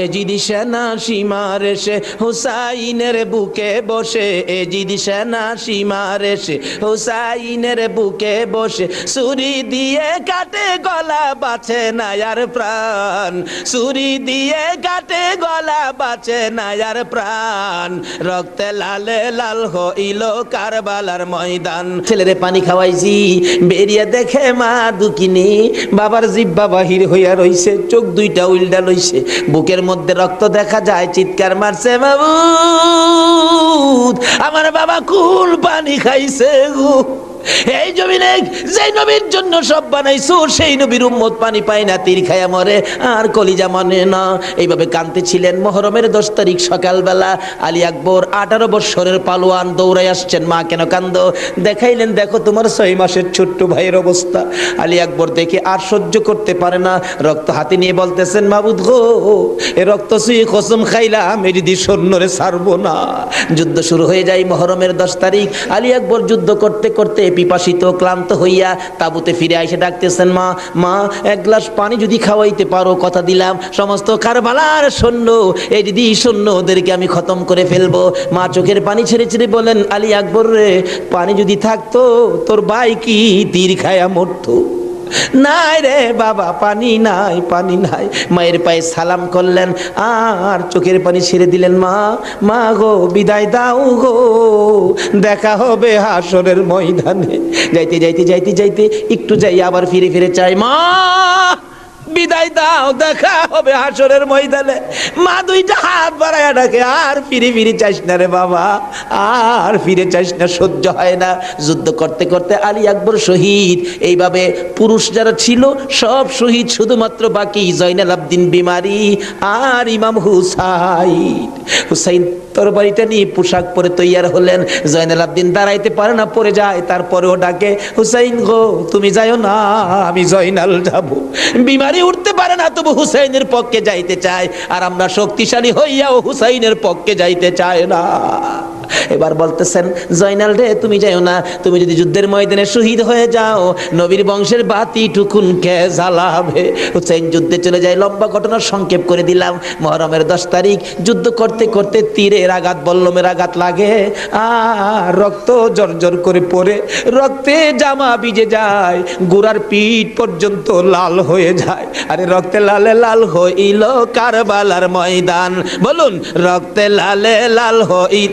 এ জিদি সেনা সীমার এসে, হুসাইনের বুকে বসে। এ জিদি সেনা সীমার এসে, হুসাইনের বুকে বসে। সুরি দিয়ে কাটে গলা বাঁচে না আর প্রাণ। সুরি দিয়ে কাটে গলা বাঁচে না আর প্রাণ। রক্তে লালে লাল হইল কারবালার ময়দান। ছেলেরে পানি খাওয়াইছি, বেরিয়ে দেখে মা দুকিনি। বাবার জিব্বা বাহির হইয়া রইছে, চোখ দুইটা উল্টা লইছে। বুকের মধ্যে রক্ত দেখা যায়, চিৎকার মারছে বাবু আমার বাবা কুল পানি খাইছে গো। এই জমিনে যে নবীর জন্য সব বানাইছো, সেই নবীর উম্মত পানি পায় না, তীর খায়া মরে, আর কলিজা মানে না। এইভাবে কানতে ছিলেন মহরমের দশ তারিখ সকালবেলা। আলী আকবর আঠারো বৎসরের পালোয়ান দৌড়াই আসছেন, মা, কেন কান্দ দেখাইলেন, দেখো তোমার ছয় মাসের ছোট্ট ভাইয়ের অবস্থা। আলী আকবর দেখে আর সহ্য করতে পারে না, রক্ত হাতে নিয়ে বলতেছেন, মাবুদ গো, এ রক্ত সুই কসম খাইলাম এটি দি সৈন্যরে ছাড়বো না। যুদ্ধ শুরু হয়ে যায় মহরমের দশ তারিখ। আলী আকবর যুদ্ধ করতে করতে পিপাসিত, ক্লান্ত হইয়া তাবুতে ফিরে এসে ডাকতেছেন, মা মা, এক গ্লাস পানি যদি খাওয়াইতে পারো, কথা দিলাম। সমস্ত কারবালার সৈন্য, এই দিদি সৈন্য ওদেরকে আমি খতম করে ফেলব। মা চোখের পানি ছেড়ে ছেড়ে বলেন, আলী আকবর রে, পানি যদি থাকতো, তোর ভাই কি তীর খায়া মরতো? নাই রে বাবা, পানি নাই পানি নাই। মায়ের পায়ে সালাম করলেন, আর চোখের পানি ছেড়ে দিলেন, মা মা গো, বিদায় দাও গো। দেখা হবে হাসরের ময়দানে। যাইতে যাইতে যাইতে যাইতে, একটু যাই, আবার ফিরে ফিরে চাই, মা, বিদায় দাও, দেখা হবে হাসরের ময়দানে। মা দুইটা হাত ডাকে আর ফিরে ফিরে চাইস না রে বাবা। আর ফিরে চাইস না, সহ্য হয় না। যুদ্ধ করতে করতে আলী আকবর শহীদ। এইভাবে পুরুষ যারা ছিল, সব শহীদ শুধুমাত্র বাকি জয়নাল আবদিন বিমারি আর ইমাম হুসাইন। হুসাইন তরবারিটা নিয়ে পোশাক পরে তৈয়ার হলেন। জয়নাল আবদিন দাঁড়াইতে পারে না, পড়ে যায়। তারপরেও ডাকে, হুসাইন গো, তুমি যাইও না, আমি জয়নাল যাব। বিমারি উঠতে পারে না, তবু হুসাইনের পক্ষে যাইতে চায়। আর আমরা শক্তিশালী হইয়াও হুসাইনের পক্ষে যাইতে চায় না। এবার বলতেছেন, জয়নাল রে, তুমি যাইও না, তুমি যদি যুদ্ধের ময়দানে শহীদ হয়ে যাও, নবীর বংশের বাতি টুকুন কে জ্বালাবে। হুসাইন যুদ্ধে চলে যায়, লম্বা ঘটনা সংক্ষেপ করে দিলাম। মহরমের দশ তারিখ, যুদ্ধ করতে করতে তীরের আঘাত, বল্লমের আঘাত লাগে। আর রক্ত জর্জর করে পড়ে, রক্তে জামা ভিজে যায় গোড়ার পিঠ পর্যন্ত লাল হয়ে যায়। আরে রক্তে লালে লাল হইল কারবালার ময়দান, বলুন, রক্তে লালে লাল হইল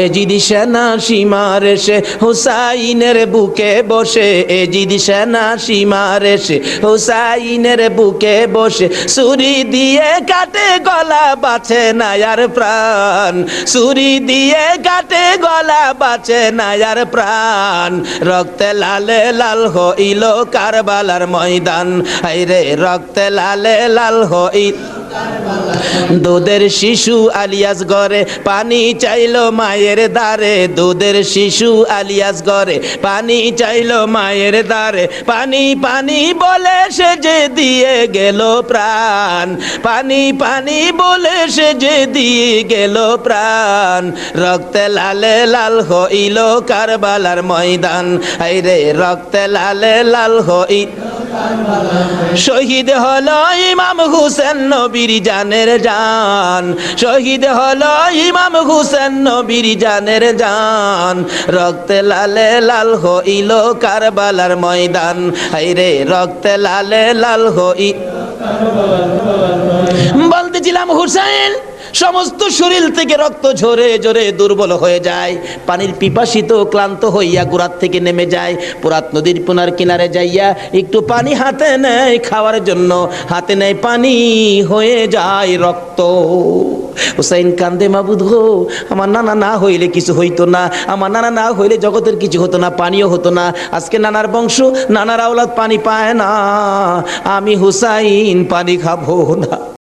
এ জিদি সেনা সীমার এসে হুসাইনের বুকে বসে এ জিদি সেনা সীমার এসে হুসাইনের বুকে বসে। সুরি দিয়ে কাটে গলা বাঁচে না আর প্রাণ। সুরি দিয়ে কাটে গলা বাঁচে না আর প্রাণ। রক্তে লালে লাল হইল কারবালার ময়দান। হাইরে রক্তে লালে লাল হইল দুধের শিশু আলিয়াস গরে পানি চাইলো মায়ের দ্বারে। দুধের শিশু আলিয়াস গরে পানি চাইলো মায়ের দ্বারে। পানি পানি বলে সে যে দিয়ে গেল প্রাণ। পানি পানি বলে সে যে দিয়ে গেল প্রাণ। রক্তে লালে লাল হইল কারবালার ময়দান। আইরে রক্তে লালে লাল হইল শহীদ হলো ইমাম হুসেন নবীর জানের জান। শহীদ হলো ইমাম হুসেন নবীর জানের জান। রক্তে লালে লাল হইল কারবালার ময়দান। হাইরে, রক্তে লালে লাল হই বলতেছিলাম, হুসেন সমস্ত শরীর থেকে রক্ত ঝরে ঝরে দুর্বল হয়ে যায়। পানির পিপাসিত ক্লান্ত হইয়া গুড়ার থেকে নেমে যায়। পুরাত নদীর পুনার কিনারে যাইয়া একটু পানি হাতে নেয়। খাওয়ার জন্য হাতে নেয় পানি হয়ে যায় রক্ত। হুসাইন কান্দে, মাবুদ গো, আমার নানা না হইলে কিছু হইতো না। আমার নানা না হইলে জগতের কিছু হতো না, পানিও হতো না। আজকে নানার বংশ, নানার আওলাদ পানি পায় না। আমি হুসাইন পানি খাব না।